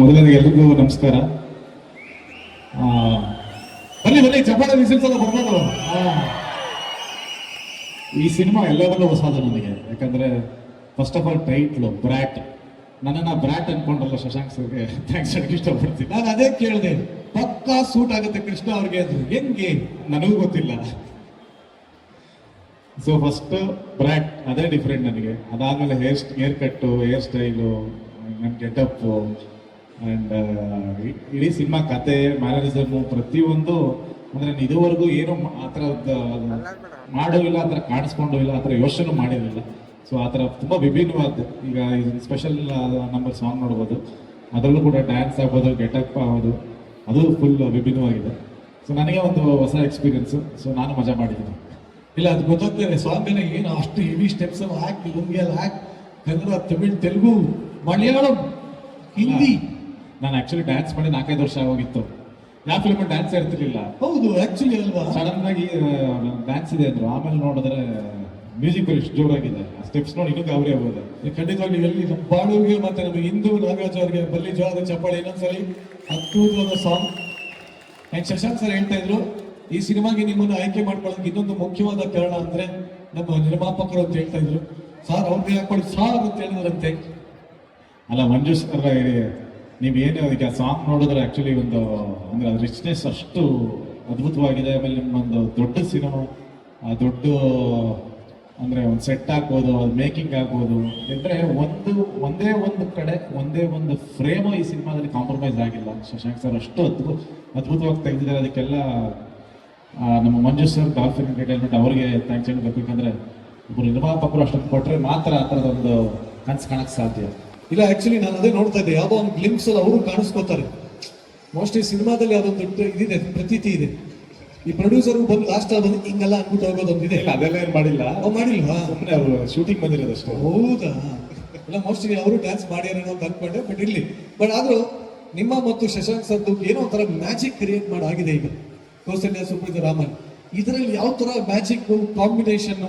ಮೊದಲನೇದಾಗಿ ಎಲ್ರಿಗೂ ನಮಸ್ಕಾರ. ಬನ್ನಿ ಬನ್ನಿ, ಜಪಾನ ವಿಸಿಲ್ಸ್ ಎಲ್ಲ ಬರ್ಬೋದು. ಈ ಸಿನಿಮಾ ಎಲ್ಲದರಲ್ಲೂ ಹೊಸದು ನನಗೆ. ಯಾಕಂದ್ರೆ first of all title brat ನನ್ನನ್ನು ಬ್ರ್ಯಾಟ್ ಅನ್ಕೊಂಡ್ರಲ್ಲ ಶಶಾಂಕ್ ಸರ್ಗೆ. ಥ್ಯಾಂಕ್ಸ್ ಹೇಳಕ್ ಇಷ್ಟಪಡ್ತೀನಿ. ನಾನು ಅದೇ ಕೇಳಿದೆ, ಪಕ್ಕಾ ಸೂಟ್ ಆಗುತ್ತೆ ಕೃಷ್ಣ ಅವ್ರಿಗೆ ಅದು. ಹೆಂಗೆ? ನನಗೂ ಗೊತ್ತಿಲ್ಲ. ಸೊ ಫಸ್ಟ್ ಬ್ರ್ಯಾಟ್ ಅದೇ ಡಿಫ್ರೆಂಟ್ ನನಗೆ. ಅದಾದಮೇಲೆ hair hair cut hair style ನನ್ನ ಗೆಟಪ್ಪು ಆ್ಯಂಡ್ ಇಡೀ ಸಿನಿಮಾ ಕತೆ ಮ್ಯಾನರಿಸಮು ಪ್ರತಿಯೊಂದು, ಅಂದ್ರೆ ಇದುವರೆಗೂ ಏನು ಆ ಥರದ್ದು ಮಾಡೋ ಇಲ್ಲ, ಆ ಥರ ಕಾಣಿಸ್ಕೊಂಡು ಇಲ್ಲ, ಆ ಥರ ಯೋಚನೆ ಮಾಡಿರಲಿಲ್ಲ. ಸೊ ಆ ಥರ ತುಂಬ ವಿಭಿನ್ನವಾದ ಈಗ ಸ್ಪೆಷಲ್ ನಂಬರ್ ಸಾಂಗ್ ನೋಡ್ಬೋದು. ಅದರಲ್ಲೂ ಕೂಡ ಡ್ಯಾನ್ಸ್ ಆಗ್ಬೋದು ಗೆಟಪ್ ಆಗೋದು ಅದು ಫುಲ್ ವಿಭಿನ್ನವಾಗಿದೆ. ಸೊ ನನಗೆ ಒಂದು ಹೊಸ ಎಕ್ಸ್ಪೀರಿಯನ್ಸು ಸೊ ನಾನು ಮಜಾ ಮಾಡಿದ್ದೀನಿ. ಇಲ್ಲ, ಅದು ಗೊತ್ತಾಗ್ತದೆ. ಸ್ವಾಮಿನ, ಏನು ಅಷ್ಟು ಹೆವಿ ಸ್ಟೆಪ್ಸ್ ಹಾಕಿ ಲುಂಗಿ ಹಾಕಿ, ಕನ್ನಡ, ತಮಿಳ್, ತೆಲುಗು, ಮಲಯಾಳಂ, ಹಿಂದಿ. ನಾನು ಆಕ್ಚುಲಿ ಡ್ಯಾನ್ಸ್ ಮಾಡಿ ನಾಲ್ಕೈದು ವರ್ಷ ಆಗೋಗಿತ್ತು. ಯಾವ ಫಿಲ್ಮ್ ಡ್ಯಾನ್ಸ್ ಇರ್ತಿರ್ಲಿಲ್ಲ ಹೌದು ಆಕ್ಚುಲಿ ಅಲ್ವಾ? ಸಡನ್ ಆಗಿ ಡ್ಯಾನ್ಸ್ ಇದೆ ಅಂದ್ರು. ಆಮೇಲೆ ನೋಡಿದ್ರೆ ಮ್ಯೂಸಿಕ್ ಎಷ್ಟು ಜೋರಾಗಿದೆ. ಸ್ಟೆಪ್ಸ್ ನೋಡಿ ಇನ್ನೂ ಗಾಬರಿ ಆಗೋದು ಖಂಡಿತವಾಗಿ ಎಲ್ಲಿ ಬಾಳುವಿಗೆ ಮತ್ತೆ ನಮ್ಮ ಹಿಂದೂ ನಾಗರಾಜ್ ಅವರಿಗೆ ಬಲ್ಲಿ ಜೋರದ ಚಪ್ಪಾಳೆ ಇನ್ನೊಂದ್ಸರಿ ಅದ್ಭುತವಾದ ಸಾಂಗ್ ಆ್ಯಂಡ್ ಶಶಾಂಕ್ ಸರ್ ಹೇಳ್ತಾ ಇದ್ರು ಈ ಸಿನಿಮಾಗೆ ನಿಮ್ಮನ್ನು ಆಯ್ಕೆ ಮಾಡ್ಕೊಳ್ಳೋಕೆ ಇನ್ನೊಂದು ಮುಖ್ಯವಾದ ಕಾರಣ ಅಂದ್ರೆ ನಮ್ಮ ನಿರ್ಮಾಪಕರು ಅಂತ ಹೇಳ್ತಾ ಇದ್ರು. ಸರ್ ಅವ್ರಿಗೆ ಹಾಕೊಂಡು ಸಾರ್ ಅಂತ ಹೇಳಿದ್ರಂತೆ. ಅಲ್ಲ ಮಂಜು ಸರ್ ನೀವು ಏನು ಅದಕ್ಕೆ ಸಾಂಗ್ ನೋಡಿದ್ರೆ ಆ್ಯಕ್ಚುಲಿ ಒಂದು, ಅಂದ್ರೆ ರಿಚ್ನೆಸ್ ಅಷ್ಟು ಅದ್ಭುತವಾಗಿದೆ. ಆಮೇಲೆ ನಿಮ್ಮೊಂದು ದೊಡ್ಡ ಸಿನಿಮಾ ಆ ದೊಡ್ಡ, ಅಂದ್ರೆ ಒಂದು ಸೆಟ್ ಹಾಕ್ಬೋದು, ಅದು ಮೇಕಿಂಗ್ ಆಗ್ಬೋದು. ಅಂದ್ರೆ ಒಂದು, ಒಂದೇ ಒಂದು ಕಡೆ, ಒಂದೇ ಒಂದು ಫ್ರೇಮು ಈ ಸಿನಿಮಾದಲ್ಲಿ ಕಾಂಪ್ರಮೈಸ್ ಆಗಿಲ್ಲ. ಶಶಾಂಕ್ ಸರ್ ಅಷ್ಟು ಅದ್ಭುತ ಅದ್ಭುತವಾಗಿ ತೆಗೆದಿದ್ದಾರೆ. ಅದಕ್ಕೆಲ್ಲ ನಮ್ಮ ಮಂಜು ಸರ್ ಡಾಲ್ಫಿನ್ ಎಂಟರ್ಟೈನ್ಮೆಂಟ್ ಅವರಿಗೆ ಥ್ಯಾಂಕ್ಸ್ ಹೇಳಬೇಕು. ಯಾಕಂದರೆ ಒಬ್ಬರು ನಿರ್ಮಾಪಕರು ಅಷ್ಟೊಂದು ಕೊಟ್ಟರೆ ಮಾತ್ರ ಆ ಥರದೊಂದು ಕನಸು ಕಾಣಕ್ಕೆ ಸಾಧ್ಯ. ಇಲ್ಲ ಆಕ್ಚುಲಿ ನಾನು ಅದೇ ನೋಡ್ತಾ ಇದ್ದೆ ಯಾವುದೋ ಒಂದು ಗ್ಲಿಂಪ್ಸ್ ಅಲ್ಲಿ ಅವರು ಕಾಣಿಸ್ಕೋತಾರೆ. ಮೋಸ್ಟ್ಲಿ ಸಿನಿಮಾದಲ್ಲಿ ಅದೊಂದು ಇದಿದೆ ಪ್ರತೀತಿ ಇದೆ. ಈ ಪ್ರೊಡ್ಯೂಸರ್ ಬಂದು ಲಾಸ್ಟ್ ಅಲ್ಲಿ ಬಂದು ಹಿಂಗೆಲ್ಲ ಅನ್ಬಿಟ್ಟು ಹೋಗೋದೊಂದಿದೆ. ಇಲ್ಲ ಅದೆಲ್ಲ ಏನು ಮಾಡಿಲ್ಲ? ಅವ್ ಮಾಡಿಲ್ವಾ ಸುಮ್ಮನೆ ಅವರು ಶೂಟಿಂಗ್ ಬಂದಿರೋದಷ್ಟು. ಹೌದಾ? ಇಲ್ಲ ಮೋಸ್ಟ್ಲಿ ಅವರು ಡ್ಯಾನ್ಸ್ ಮಾಡ್ಯಾರೇನೋ ಅಂತ ಅನ್ಕೊಂಡೆ ಬಟ್ ಇರ್ಲಿ. ಬಟ್ ಆದರೂ ನಿಮ್ಮ ಮತ್ತು ಶಶಾಂಕ್ ಸರ್ದು ಏನೋ ಒಂಥರ ಮ್ಯಾಜಿಕ್ ಕ್ರಿಯೇಟ್ ಮಾಡಾಗಿದೆ ಈಗ. ಕೌಸಲ್ಯ ಸುಪ್ರೀತ ರಾಮನ್. ಇದರಲ್ಲಿ ಯಾವ ತರ ಮ್ಯಾಜಿಕ್ ಕಾಂಬಿನೇಷನ್